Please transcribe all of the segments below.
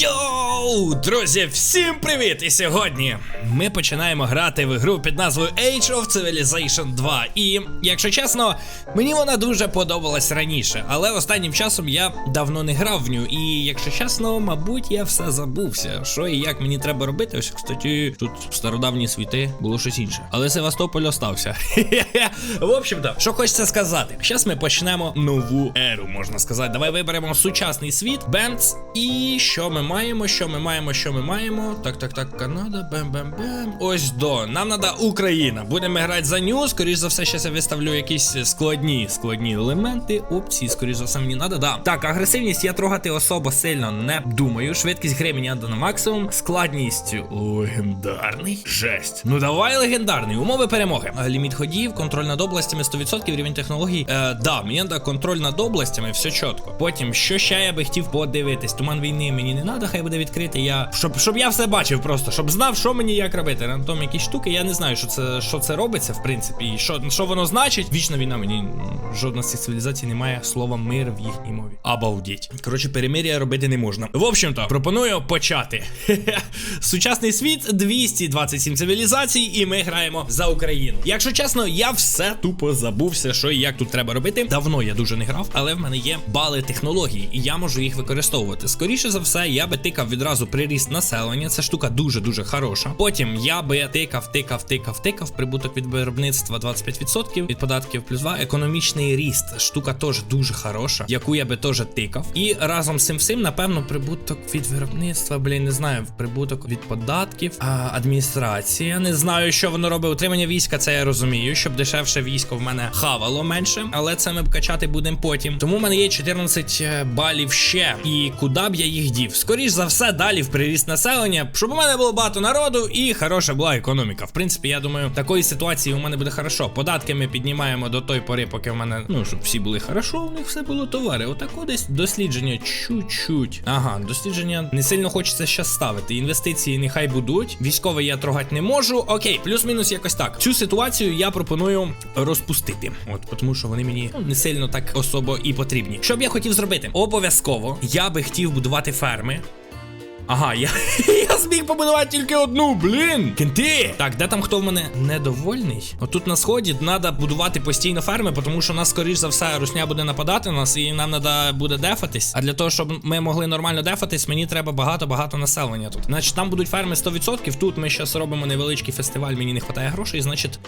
Йоу, друзі, всім привіт! І сьогодні ми починаємо грати в ігру під назвою Age of Civilization 2. І, якщо чесно, мені вона дуже подобалась раніше, але останнім часом я давно не грав в ню. І, якщо чесно, мабуть, я все забувся. Що і як мені треба робити? Ось, кстати, тут стародавні світи було щось інше. Але Севастополь остався. В общем-то, що хочеться сказати. Зараз ми почнемо нову еру, можна сказати. Давай виберемо сучасний світ, Бемц. І що ми маємо? Що ми маємо? Що ми маємо? Так, так, так, Канада, бем-бем-бем. Ось до. Нам треба Україна. Будемо грати за ню. Скоріш за все, зараз я виставлю якісь складні, складні елементи. Опції, скоріш за все, мені треба. Да. Так, агресивність я трогати особо сильно не думаю. Швидкість гри мені треба на максимум. Складність легендарний. Жесть. Ну давай легендарний. Умови перемоги. Е, Ліміт ходів, контроль над областями 100%, рівень технологій. Е, да, мені треба контроль над областями, все чітко. Потім, що ще я би хотів подивитись? Туман війни мені не треба, хай буде відкритий. Я щоб, щоб я все бачив просто, щоб знав, що мені як робити. Рандом якісь штуки. Я не знаю, що це що це робиться, в принципі, і що, що воно значить. Вічна війна мені жодна з цих цивілізацій не має слова мир в їхній мові. Обалдіть. Коротше, перемир'я робити не можна. В общем-то, пропоную почати. Сучасний світ 227 цивілізацій, і ми граємо за Україну. Якщо чесно, я все тупо забувся, що і як тут треба робити. Давно я дуже не грав, але в мене є бали технологій, і я можу їх використовувати. Скоріше за все, я би тикав відразу приріст населення. Це штука дуже дуже хороша. Потім я би тикав, тикав, тикав, тикав. Прибуток від виробництва 25%, від податків плюс 2. Економічний ріст. Штука теж дуже хороша, яку я би теж тикав. І разом з цим всім, напевно, прибуток від виробництва, блін, не знаю, прибуток від податків, а, адміністрація. Не знаю, що воно робить. Утримання війська, це я розумію, щоб дешевше військо в мене хавало менше, але це ми б качати будемо потім. Тому в мене є 14 балів ще. І куди б я їх дів? Скоріш за все, далі в приріст населення, щоб у мене було багато народу і хороша була економіка. В принципі, я думаю, такої ситуації у мене буде хорошо. Податки ми піднімаємо до той пори, поки в мене, ну щоб всі були хорошо, у них все було товари. Отако десь дослідження чуть-чуть. Ага, дослідження не сильно хочеться щас ставити. Інвестиції нехай будуть. Військове я трогати не можу. Окей, плюс-мінус якось так. Цю ситуацію я пропоную розпустити. От, тому що вони мені ну, не сильно так особо і потрібні. Що б я хотів зробити? Обов'язково я би хотів будувати ферми. Ага, я, я зміг побудувати тільки одну, блін. Кенти! Так, де там хто в мене недовольний? Отут на сході треба будувати постійно ферми, тому що нас, скоріш за все, русня буде нападати на нас, і нам треба буде дефатись. А для того, щоб ми могли нормально дефатись, мені треба багато-багато населення тут. Значить, там будуть ферми 100%. Тут ми зараз робимо невеличкий фестиваль, мені не вистачає грошей, значить.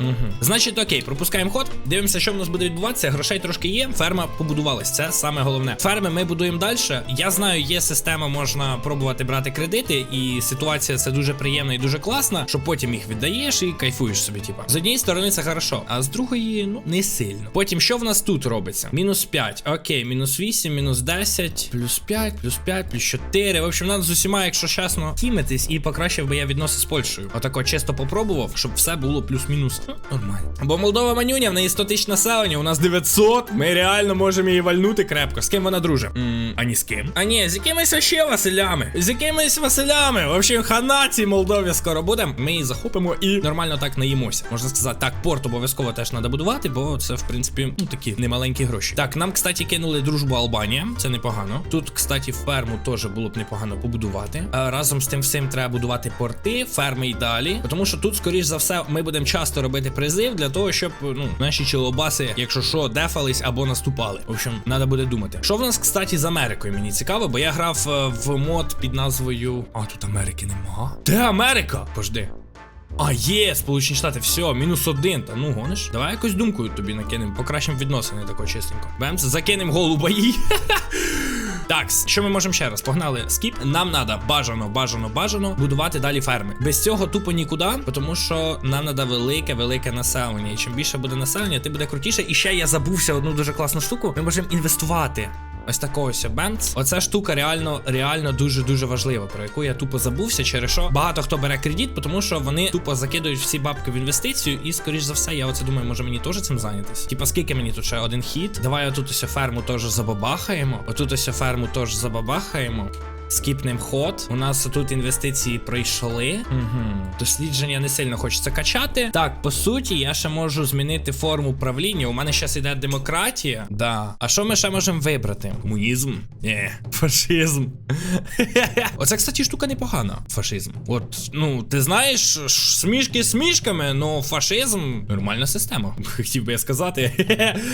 Угу. Значить, окей, пропускаємо ход. Дивимося, що в нас буде відбуватися. Грошей трошки є. Ферма побудувалась. Це саме головне. Ферми ми будуємо далі. Я знаю, є система, можна пробувати брати кредити, і ситуація це дуже приємна і дуже класна, що потім їх віддаєш і кайфуєш собі. Типа з однієї сторони це хорошо, а з другої, ну не сильно. Потім що в нас тут робиться? Мінус 5. Окей, мінус 8, мінус 10, плюс 5, плюс 5, плюс 4. В общем, нам з усіма, якщо чесно, тімитись і покращив би я відноси з Польщею. Отако чисто попробував, щоб все було плюс-мінус. Нормально. Бо Молдова манюня, в неї 100 тисяч населення, у нас 900. Ми реально можемо її вальнути крепко. З ким вона друже? М, а ні з ким. А ні, з якимись ще Василями. З якимись Василями. В общем, хана цій Молдові скоро буде. Ми її захопимо і нормально так наїмося. Можна сказати, так, порт обов'язково теж треба будувати, бо це, в принципі, ну такі немаленькі гроші. Так, нам, кстати, кинули дружбу Албанія. Це непогано. Тут, кстати, ферму теж було б непогано побудувати. А разом з тим всім треба будувати порти, ферми і далі. Тому що тут, скоріш за все, ми будемо часто робити призив для того, щоб ну наші чолобаси, якщо що, дефались або наступали. В общем, треба буде думати. Що в нас, кстати, з Америкою? Мені цікаво, бо я грав е, в мод під назвою. А тут Америки нема. Де Америка? Пожди. А, є, Сполучені Штати, все, мінус один. Та ну гониш. Давай якось думкою тобі накинемо, покращимо відносини тако чистенько. Бемс, закинемо голуба їй. Так, що ми можемо ще раз? Погнали скіп. Нам треба бажано, бажано, бажано будувати далі ферми. Без цього тупо нікуди, тому що нам треба велике, велике населення. І чим більше буде населення, тим буде крутіше. І ще я забувся одну дуже класну штуку. Ми можемо інвестувати. Ось такого бенц. Оця штука реально, реально дуже дуже важлива, про яку я тупо забувся, через що багато хто бере кредит, тому що вони тупо закидують всі бабки в інвестицію, і скоріш за все, я оце думаю, може мені теж цим зайнятися. Типа, скільки мені тут ще один хід? Давай отут ось ферму теж забабахаємо. Отут ось ферму теж забабахаємо. Скіпнем ход. У нас тут інвестиції пройшли. Угу. Дослідження не сильно хочеться качати. Так, по суті, я ще можу змінити форму правління. У мене зараз іде демократія. Да. А що ми ще можемо вибрати? Комунізм? Ні, фашизм. Оце, кстати, штука непогана. Фашизм. От, ну, ти знаєш, смішки смішками, ну фашизм нормальна система. Хотів би я сказати.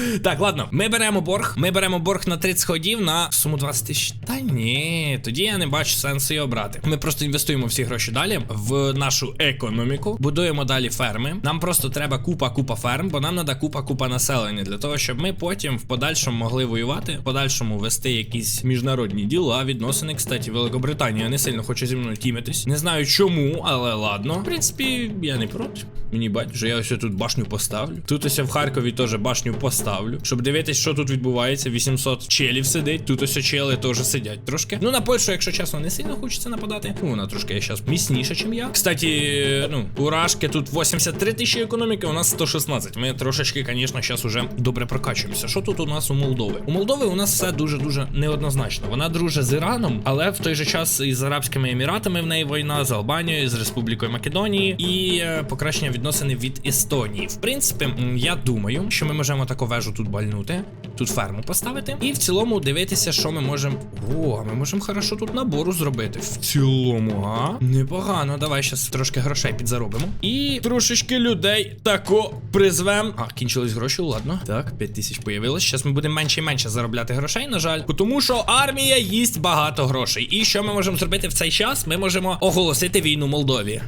так, ладно, ми беремо борг. Ми беремо борг на 30 ходів на суму 20 тисяч. Та ні, тоді я не бачу сенсу його брати. Ми просто інвестуємо всі гроші далі в нашу економіку, будуємо далі ферми. Нам просто треба купа купа ферм, бо нам треба купа купа населення для того, щоб ми потім в подальшому могли воювати, в подальшому вести якісь міжнародні діла, відносини. Кстати, Великобританія не сильно хоче зі мною тімитись. Не знаю чому, але ладно. В принципі, я не проти. Мені байдуже, я ось тут башню поставлю. Тут ось в Харкові теж башню поставлю. Щоб дивитись, що тут відбувається. 800 челів сидить. Тут ось чели теж сидять трошки. Ну на Польщу, якщо чесно, не сильно хочеться нападати. Вона трошки зараз міцніша, ніж я. Кстати, ну, у Рашки тут 83 тисячі економіки, у нас 116. Ми трошечки, звісно, зараз уже добре прокачуємося. Що тут у нас у Молдови? У Молдови у нас все дуже-дуже неоднозначно. Вона друже з Іраном, але в той же час із Арабськими Еміратами в неї війна, з Албанією, з Республікою Македонії і е, покращення відносини від Естонії. В принципі, я думаю, що ми можемо таку вежу тут бальнути, тут ферму поставити, і в цілому дивитися, що ми можемо. О, ми можемо хорошо тут набору зробити. В цілому, а? Непогано. Давай зараз трошки грошей підзаробимо. І трошечки людей тако призвем. А, кінчились гроші, ладно. Так, 5 тисяч появилось. Зараз ми будемо менше і менше заробляти грошей, на жаль. Тому що армія їсть багато грошей. І що ми можемо зробити в цей час? Ми можемо оголосити війну Молдові.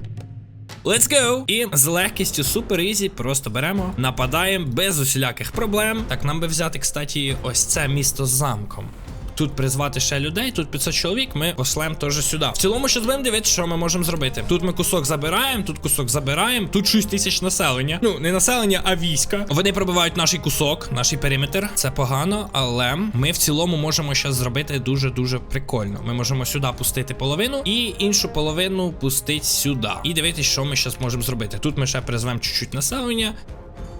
Let's go! І з легкістю супер ізі просто беремо, нападаємо без усіляких проблем. Так, нам би взяти, кстати, ось це місто з замком. Тут призвати ще людей, тут 500 чоловік, ми пошлем теж сюди. В цілому, що будемо дивитися, що ми можемо зробити. Тут ми кусок забираємо, тут кусок забираємо, тут 6 тисяч населення. Ну, не населення, а війська. Вони пробивають наш кусок, наш периметр. Це погано, але ми в цілому можемо зараз зробити дуже-дуже прикольно. Ми можемо сюди пустити половину і іншу половину пустити сюди. І дивитись, що ми зараз можемо зробити. Тут ми ще призвемо чуть-чуть населення.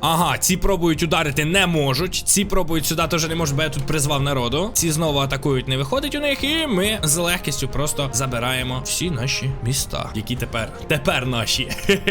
Ага, ці пробують ударити не можуть. Ці пробують сюди теж не можуть, бо я тут призвав народу. Ці знову атакують, не виходить у них, і ми з легкістю просто забираємо всі наші міста, які тепер тепер наші.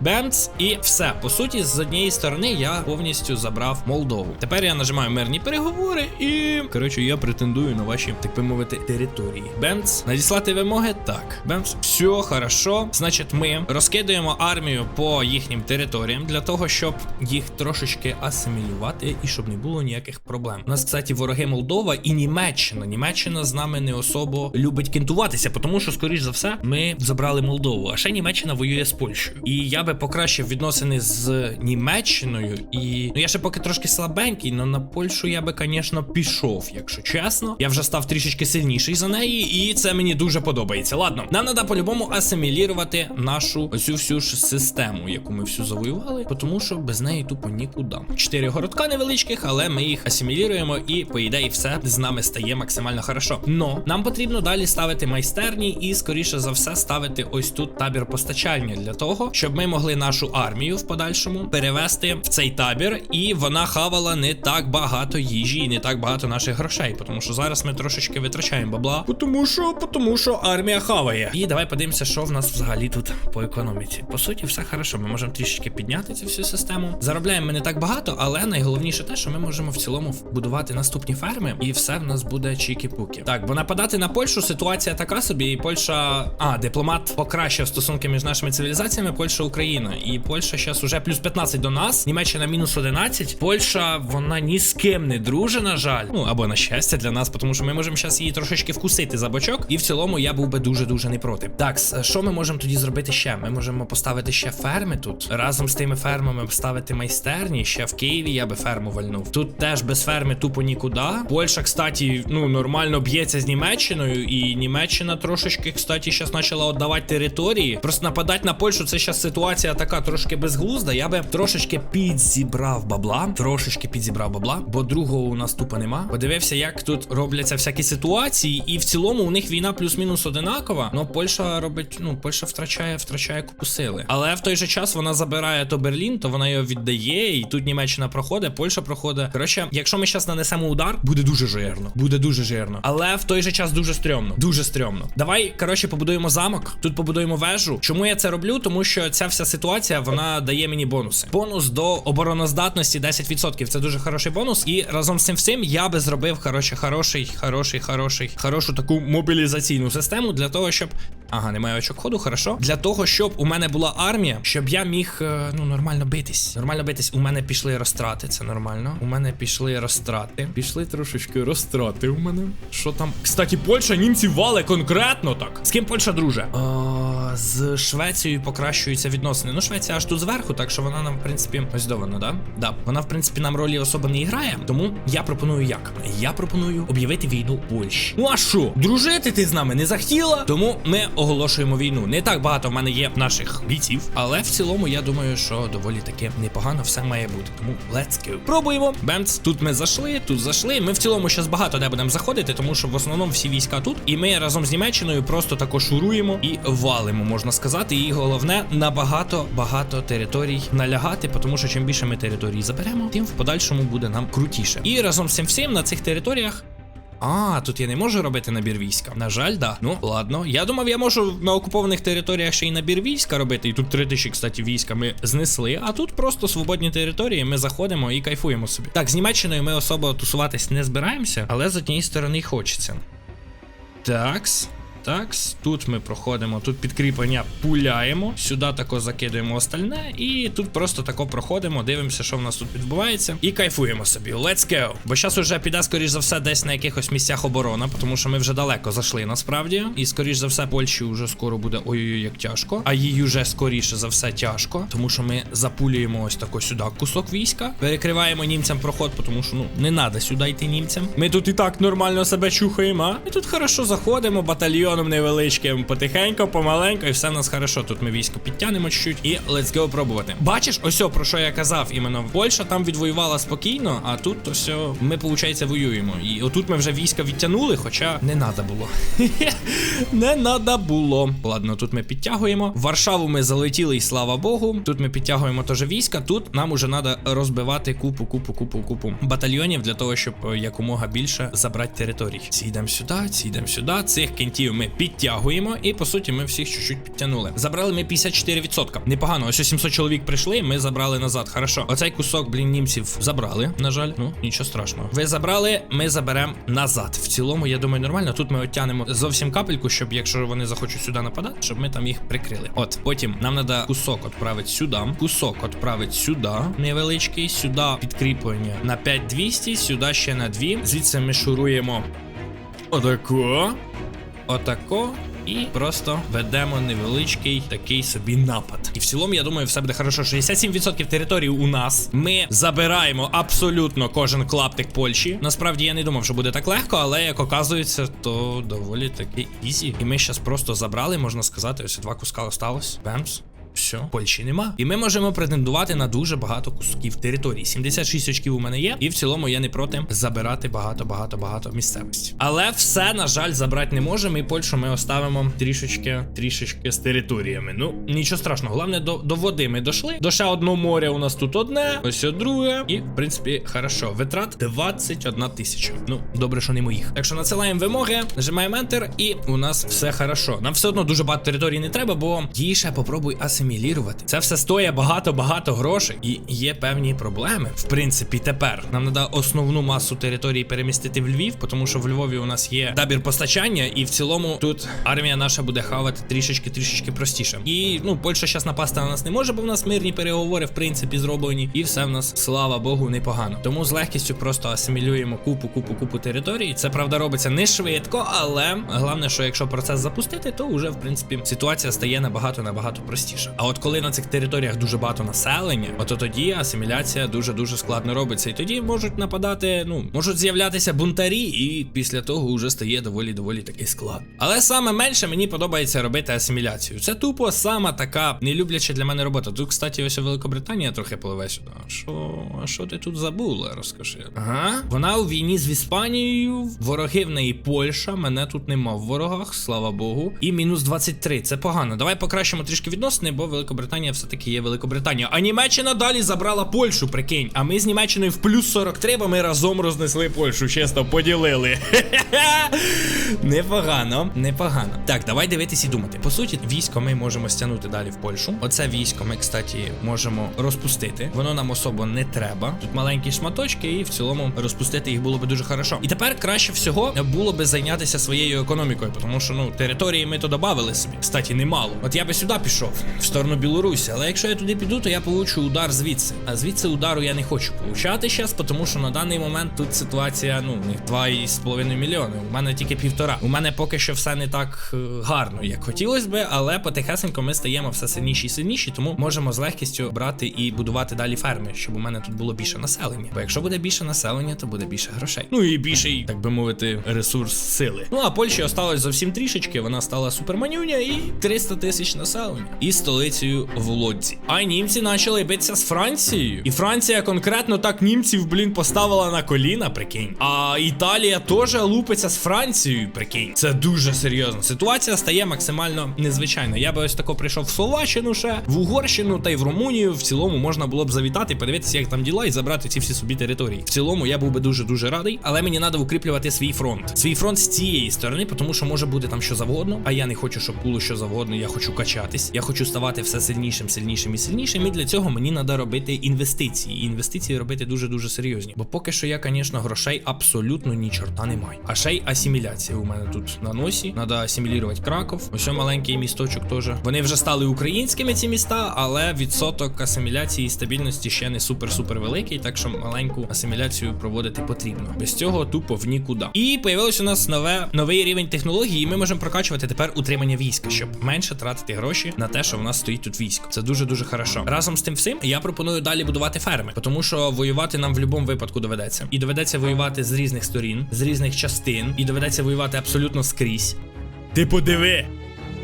Бемц, і все. По суті, з однієї сторони я повністю забрав Молдову. Тепер я нажимаю мирні переговори і. Коротше, я претендую на ваші, так би мовити, території. Бемц, надіслати вимоги? Так. Бемц, все хорошо. Значить, ми розкидуємо армію по їхнім територіям для того, щоб їх трошечки асимілювати і щоб не було ніяких проблем. У нас, кстати, вороги Молдова і Німеччина. Німеччина з нами не особо любить кінтуватися, тому що, скоріш за все, ми забрали Молдову. А ще Німеччина воює з Польщею. І я би покращив відносини з Німеччиною. І ну я ще поки трошки слабенький, але на Польщу я би, звісно, пішов, якщо чесно. Я вже став трішечки сильніший за неї, і це мені дуже подобається. Ладно, нам треба по-любому асимілірувати нашу оцю всю ж систему, яку ми всю завоювали, тому що без неї тупо нікуди. Чотири городка невеличких, але ми їх асиміліруємо, і по ідеї все з нами стає максимально хорошо. Но нам потрібно далі ставити майстерні і, скоріше за все, ставити ось тут табір постачання для того, щоб ми могли нашу армію в подальшому перевести в цей табір, і вона хавала не так багато їжі і не так багато наших грошей. Тому що зараз ми трошечки витрачаємо бабла. Тому що, тому що армія хаває. І давай подивимося, що в нас взагалі тут по економіці. По суті, все хорошо. Ми можемо трішечки підняти цю всю систему. Заробляємо ми не так багато, але найголовніше те, що ми можемо в цілому будувати наступні ферми, і все в нас буде чікі-пуки. Так, бо нападати на Польщу ситуація така собі, і Польща. А, дипломат покращив стосунки між нашими цивілізаціями. Польща Україна. І Польща зараз уже плюс 15 до нас, Німеччина мінус 11. Польща, вона ні з ким не друже, на жаль. Ну або на щастя для нас, тому що ми можемо зараз її трошечки вкусити за бочок. І в цілому я був би дуже дуже не проти. Так, що ми можемо тоді зробити ще? Ми можемо поставити ще ферми тут. Разом з тими фермами поставити майстерні. Ще в Києві я би ферму вальнув. Тут теж без ферми тупо нікуди. Польща, кстати, ну нормально б'ється з Німеччиною, і Німеччина трошечки, кстати, зараз почала віддавати території. Просто нападати на Польщу це зараз ситуація. Ситуація така трошки безглузда, я би трошечки підзібрав бабла. Трошечки підзібрав бабла, бо другого у нас тупо нема. Подивився, як тут робляться всякі ситуації, і в цілому у них війна плюс-мінус одинакова. Ну, Польща робить, ну, Польща втрачає, втрачає купу сили. Але в той же час вона забирає то Берлін, то вона його віддає, і тут Німеччина проходить, Польща проходить. Коротше, якщо ми зараз нанесемо удар, буде дуже жирно. Буде дуже жирно. Але в той же час дуже стрьомно. Дуже стрьомно. Давай, коротше, побудуємо замок. Тут побудуємо вежу. Чому я це роблю? Тому що ця вся ситуація вона дає мені бонуси. Бонус до обороноздатності 10%. Це дуже хороший бонус. І разом з цим всім я би зробив коротше, хороший, хороший, хороший, хорошу таку мобілізаційну систему для того, щоб. Ага, немає очок ходу, хорошо. Для того, щоб у мене була армія, щоб я міг е, ну нормально битись. Нормально битись. У мене пішли розтрати, це нормально. У мене пішли розтрати. Пішли трошечки розтрати у мене. Що там? Кстати, Польща німців вали конкретно так. З ким Польща друже? А, з Швецією покращуються відносини. Ну, Швеція аж тут зверху, так що вона нам, в принципі, ось до да? Да. Вона, в принципі, нам ролі особо не грає. Тому я пропоную як? Я пропоную об'явити війну Польщі. Ну а що? Дружити ти з нами не захотіла? Тому ми оголошуємо війну. Не так багато в мене є наших бійців, але в цілому я думаю, що доволі таки непогано все має бути. Тому let's go. Пробуємо. Бемц, тут ми зайшли, тут зайшли. Ми в цілому зараз багато де будемо заходити, тому що в основному всі війська тут. І ми разом з Німеччиною просто також шуруємо і валимо, можна сказати. І головне на багато багато територій налягати, тому що чим більше ми територій заберемо, тим в подальшому буде нам крутіше. І разом з цим всім на цих територіях. А, тут я не можу робити набір війська. На жаль, да. Ну, ладно. Я думав, я можу на окупованих територіях ще й набір війська робити. І тут 3000, кстати, війська ми знесли. А тут просто свободні території. Ми заходимо і кайфуємо собі. Так, з Німеччиною ми особо тусуватись не збираємося, але з однієї сторони хочеться. Такс. Такс, тут ми проходимо, тут підкріплення пуляємо, сюди тако закидуємо остальне, і тут просто тако проходимо, дивимося, що в нас тут відбувається, і кайфуємо собі. Let's go! Бо зараз уже піде, скоріш за все, десь на якихось місцях оборона, тому що ми вже далеко зайшли насправді. І скоріш за все, Польщі вже скоро буде ой-ой, як тяжко. А їй вже скоріше за все тяжко, тому що ми запулюємо ось тако сюди кусок війська, перекриваємо німцям проход, тому що ну не треба сюди йти німцям. Ми тут і так нормально себе чухаємо, а? Ми тут хорошо заходимо, батальйоном невеличким, потихеньку, помаленьку, і все в нас хорошо. Тут ми військо підтягнемо чуть і let's go пробувати. Бачиш, ось о, про що я казав, іменно Польща там відвоювала спокійно, а тут то все ми, виходить, воюємо. І отут ми вже війська відтягнули, хоча не треба було. не треба було. Ладно, тут ми підтягуємо. Варшаву ми залетіли, і слава Богу. Тут ми підтягуємо теж війська. Тут нам уже треба розбивати купу, купу, купу, купу батальйонів для того, щоб е, якомога більше забрати територій. Ці йдемо сюди, ці йдемо сюди. Цих кентів ми підтягуємо, і по суті ми всіх чуть-чуть підтягнули. Забрали ми 54%. Непогано. Ось 700 чоловік прийшли, ми забрали назад. Хорошо. Оцей кусок, блін, німців забрали. На жаль, ну нічого страшного. Ви забрали, ми заберемо назад. В цілому, я думаю, нормально. Тут ми оттянемо зовсім капельку, щоб якщо вони захочуть сюди нападати, щоб ми там їх прикрили. От потім нам треба кусок відправити сюди, кусок відправити сюди, невеличкий, сюди підкріплення на 5200, сюди ще на 2. Звідси ми шуруємо. Отако. Отако. І просто ведемо невеличкий такий собі напад. І в цілому, я думаю, все буде хорошо. 67% території у нас. Ми забираємо абсолютно кожен клаптик Польщі. Насправді я не думав, що буде так легко, але як оказується, то доволі таки ізі. І ми зараз просто забрали, можна сказати, ось два куска осталось. Бемс. Все, Польщі нема. І ми можемо претендувати на дуже багато кусків території. 76 очків у мене є, і в цілому я не проти забирати багато-багато-багато місцевості. Але все, на жаль, забрати не можемо. І Польщу ми оставимо трішечки, трішечки з територіями. Ну, нічого страшного. Головне, до, до води ми дійшли. До ще одного моря у нас тут одне, ось друге. І, в принципі, хорошо. Витрат 21 тисяча. Ну, добре, що не моїх. Так що надсилаємо вимоги, нажимаємо Enter, і у нас все хорошо. Нам все одно дуже багато територій не треба, бо її ще попробуй асимілювати. Це все стоїть багато-багато грошей, і є певні проблеми. В принципі, тепер нам треба основну масу території перемістити в Львів, тому що в Львові у нас є табір постачання, і в цілому тут армія наша буде хавати трішечки-трішечки простіше. І ну, Польща зараз напасти на нас не може, бо в нас мирні переговори, в принципі, зроблені, і все в нас, слава Богу, непогано. Тому з легкістю просто асимілюємо купу, купу, купу територій. Це правда робиться не швидко, але головне, що якщо процес запустити, то вже в принципі ситуація стає набагато набагато простіше. А от коли на цих територіях дуже багато населення, от тоді асиміляція дуже дуже складно робиться. І тоді можуть нападати, ну можуть з'являтися бунтарі, і після того вже стає доволі доволі такий склад. Але саме менше мені подобається робити асиміляцію. Це тупо сама така нелюбляча для мене робота. Тут, кстати, ось Великобританія трохи пливе сюди. А Що, а що ти тут забула? Розкажи. Ага. Вона у війні з Іспанією. Вороги в неї Польща. Мене тут нема в ворогах, слава Богу. І мінус 23. Це погано. Давай покращимо трішки відносини, бо Великобританія все-таки є Великобританія. А Німеччина далі забрала Польщу, прикинь. А ми з Німеччиною в плюс 43, бо ми разом рознесли Польщу, чесно, поділили. Непогано, непогано. Так, давай дивитись і думати. По суті, військо ми можемо стягнути далі в Польщу. Оце військо ми, кстати, можемо розпустити. Воно нам особо не треба. Тут маленькі шматочки, і в цілому розпустити їх було би дуже хорошо. І тепер краще всього було би зайнятися своєю економікою, тому що ну території ми то додавали собі. Кстати, немало. От я би сюди пішов, в сторону Білорусі. Але якщо я туди піду, то я получу удар звідси. А звідси удару я не хочу получати зараз, тому що на даний момент тут ситуація, ну, у них 2,5 мільйони. У мене тільки півтора. У мене поки що все не так е, гарно, як хотілося би, але потихесенько ми стаємо все сильніші і сильніші, тому можемо з легкістю брати і будувати далі ферми, щоб у мене тут було більше населення. Бо якщо буде більше населення, то буде більше грошей. Ну і більший, так би мовити, ресурс сили. Ну а Польщі осталось зовсім трішечки. Вона стала суперманюня і 300 тисяч населення. І столицею в Лодзі. А німці почали битися з Францією. І Франція конкретно так німців, блін, поставила на коліна, прикинь. А Італія теж лупиться з Францією, прикинь. Це дуже серйозно. Ситуація стає максимально незвичайною. Я би ось тако прийшов в Словаччину ще, в Угорщину та й в Румунію. В цілому можна було б завітати, подивитися, як там діла, і забрати ці всі собі території. В цілому я був би дуже дуже радий, але мені треба укріплювати свій фронт. Свій фронт з цієї сторони, тому що може бути там що завгодно. А я не хочу, щоб було що завгодно. Я хочу качатись. Я хочу ставати все сильнішим, сильнішим і сильнішим. І для цього мені треба робити інвестиції. І інвестиції робити дуже дуже серйозні. Бо поки що я, звісно, грошей абсолютно ні чорта не маю. А ще й асиміляція у мене тут на носі. Треба асимілювати Краков. Ось маленький місточок теж. Вони вже стали українськими ці міста, але відсоток асиміляції і стабільності ще не супер-супер великий, так що маленьку асиміляцію проводити потрібно. Без цього тупо в нікуди. І появилось у нас нове новий рівень технології, і ми можемо прокачувати тепер утримання війська, щоб менше тратити гроші на те, що в нас стоїть тут військо. Це дуже дуже хорошо. Разом з тим всім я пропоную далі будувати ферми, тому що воювати нам в будь-якому випадку доведеться. І доведеться воювати з різних сторін, з різних частин, і доведеться воювати абсолютно скрізь. Ти подиви.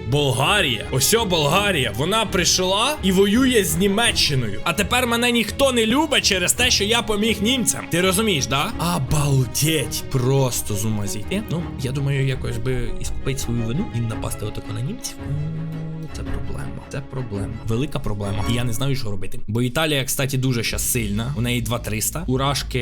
Болгарія, ось Болгарія, вона прийшла і воює з Німеччиною. А тепер мене ніхто не любить через те, що я поміг німцям. Ти розумієш, да? Обалдеть, просто з ума зійти. Ну, я думаю, якось би іскупити свою вину і напасти отако на німців. Проблема. Це проблема. Велика проблема. І я не знаю, що робити. Бо Італія, кстати, дуже щас сильна. У неї 2300. У Рашки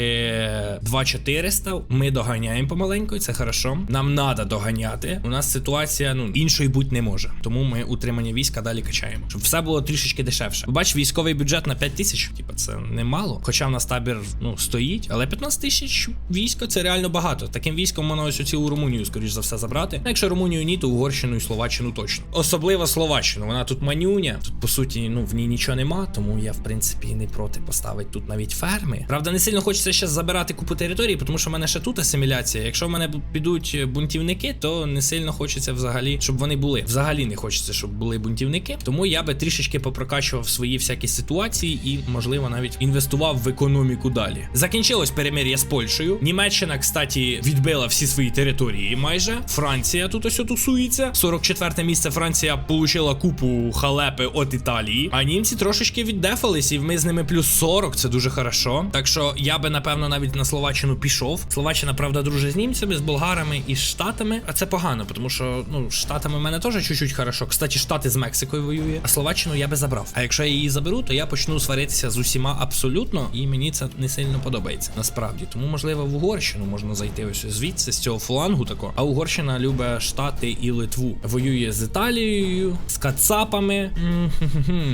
2400. Ми доганяємо помаленьку, це хорошо. Нам треба доганяти. У нас ситуація, ну, іншої бути не може. Тому ми утримання війська далі качаємо. Щоб все було трішечки дешевше. Бач, військовий бюджет на 5 тисяч. Типа, це немало. Хоча в нас табір ну, стоїть, але 15 тисяч війська це реально багато. Таким військом можна ось цілу Румунію, скоріш за все, забрати. Якщо Румунію ні, то Угорщину і Словаччину точно. Особливо Словаччину. Вона тут манюня. Тут, по суті, ну в ній нічого нема, тому я, в принципі, не проти поставити тут навіть ферми. Правда, не сильно хочеться ще забирати купу території, тому що в мене ще тут асиміляція. Якщо в мене підуть бунтівники, то не сильно хочеться взагалі, щоб вони були. Взагалі не хочеться, щоб були бунтівники. Тому я би трішечки попрокачував свої всякі ситуації і, можливо, навіть інвестував в економіку далі. Закінчилось перемир'я з Польщею. Німеччина, кстати, відбила всі свої території майже. Франція тут ось тусується. 44 місце Франція получила купу халепи від Італії. А німці трошечки віддефались, і ми з ними плюс 40, це дуже хорошо. Так що я би, напевно, навіть на Словаччину пішов. Словаччина, правда, дружить з німцями, з болгарами і з штатами. А це погано, тому що ну, штатами в мене теж чуть-чуть хорошо. Кстати, штати з Мексикою воює. А Словаччину я би забрав. А якщо я її заберу, то я почну сваритися з усіма абсолютно, і мені це не сильно подобається. Насправді. Тому, можливо, в Угорщину можна зайти ось звідси, з цього флангу тако. А Угорщина любить Штати і Литву. Воює з Італією, з Кацапами.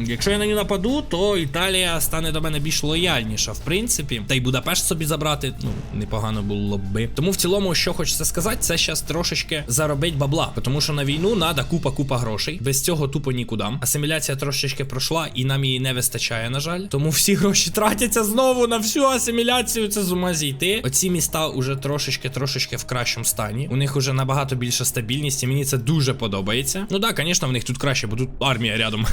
Якщо я на нього нападу, то Італія стане до мене більш лояльніша, в принципі. Та й Будапешт собі забрати, ну, непогано було би. Тому в цілому, що хочеться сказати, це зараз трошечки заробить бабла. Тому що на війну треба купа-купа грошей. Без цього тупо нікуди. Асиміляція трошечки пройшла, і нам її не вистачає, на жаль. Тому всі гроші тратяться знову на всю асиміляцію. Це з ума зійти. Оці міста уже трошечки, трошечки в кращому стані. У них уже набагато більша стабільність, і мені це дуже подобається. Ну так, звісно, в них тут краще. Бо тут армія рядом.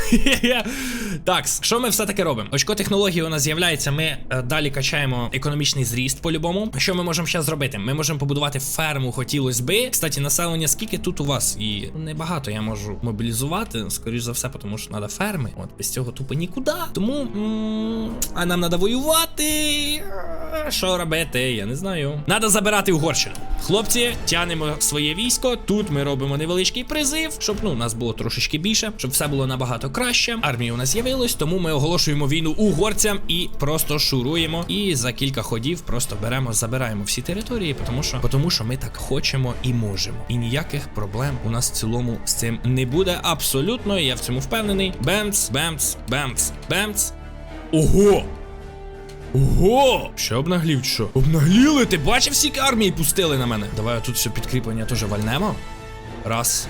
так, що ми все-таки робимо? Очко технології у нас з'являється. Ми е, далі качаємо економічний зріст по-любому. Що ми можемо ще зробити? Ми можемо побудувати ферму, хотілось би. Кстати, населення скільки тут у вас? І небагато я можу мобілізувати, скоріш за все, тому що треба ферми. От без цього тупо нікуди. Тому а нам треба воювати. Що робити? Я не знаю. Надо забирати Угорщину. Хлопці, тянемо своє військо. Тут ми робимо невеличкий призив, щоб ну нас було трошечки більше, щоб все було набагато краще. Армія у нас з'явилась, тому ми оголошуємо війну угорцям і просто шуруємо. І за кілька ходів просто беремо, забираємо всі території, тому що, тому що ми так хочемо і можемо. І ніяких проблем у нас в цілому з цим не буде. Абсолютно, я в цьому впевнений. Бемц, бемц, бемц, бемц. Ого! Ого! Що обнаглів, що? Обнагліли? Ти бачив, скільки армії пустили на мене? Давай тут все підкріплення теж вальнемо. Раз.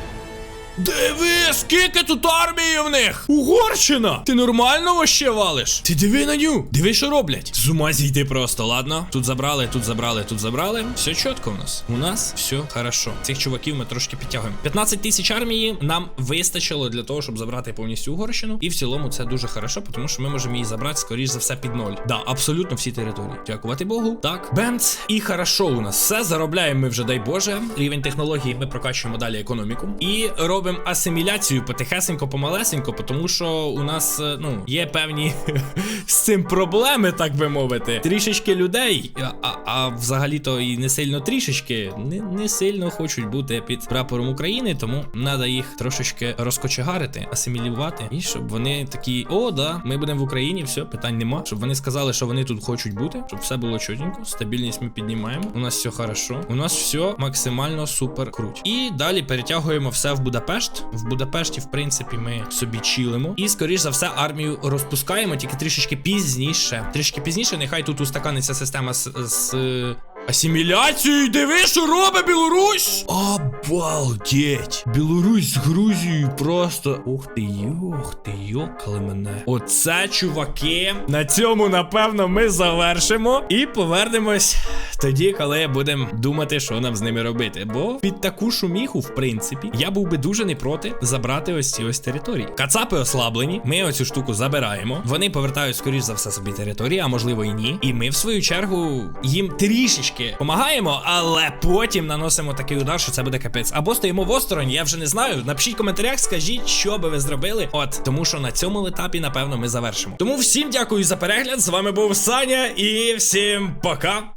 Диви, скільки тут армії в них! Угорщина! Ти нормально вообще валиш? Ти диви на ню! Диви, що роблять! З ума зійти просто, ладно? Тут забрали, тут забрали, тут забрали. Все чітко у нас. У нас все хорошо. Цих чуваків ми трошки підтягуємо. 15 тисяч армії нам вистачило для того, щоб забрати повністю Угорщину. І в цілому це дуже хорошо, тому що ми можемо її забрати, скоріш за все, під ноль. Да, абсолютно всі території. Дякувати Богу. Так, бемц. І хорошо у нас все. Заробляємо ми вже, дай Боже. Рівень технології ми прокачуємо далі економіку. І робимо асиміляцію потихесенько, помалесенько, тому що у нас е, ну є певні з цим проблеми, так би мовити. Трішечки людей, а, а взагалі-то і не сильно трішечки, не, не сильно хочуть бути під прапором України, тому треба їх трошечки розкочегарити, асимілювати, і щоб вони такі, о, да, ми будемо в Україні, все, питань нема. Щоб вони сказали, що вони тут хочуть бути, щоб все було чотенько, стабільність ми піднімаємо. У нас все хорошо. У нас все максимально супер круть. І далі перетягуємо все в Будапешт. В Будапешті, в принципі, ми собі чілимо. І, скоріш за все, армію розпускаємо, тільки трішечки пізніше. Трішки пізніше, нехай тут устаканиться система з. з Асиміляцією, диви, що робить Білорусь? Обалдеть! Білорусь з Грузією просто. Ух ти, йох ти, йокали мене. Оце, чуваки. На цьому, напевно, ми завершимо і повернемось тоді, коли будемо думати, що нам з ними робити. Бо під таку шуміху, в принципі, я був би дуже не проти забрати ось ці ось території. Кацапи ослаблені, ми оцю штуку забираємо. Вони повертають, скоріш за все, собі території, а можливо і ні. І ми, в свою чергу, їм трішечки помагаємо, але потім наносимо такий удар, що це буде капець. Або стоїмо в осторонь, я вже не знаю. Напишіть в коментарях, скажіть, що би ви зробили. От, тому що на цьому етапі, напевно, ми завершимо. Тому всім дякую за перегляд. З вами був Саня і всім пока.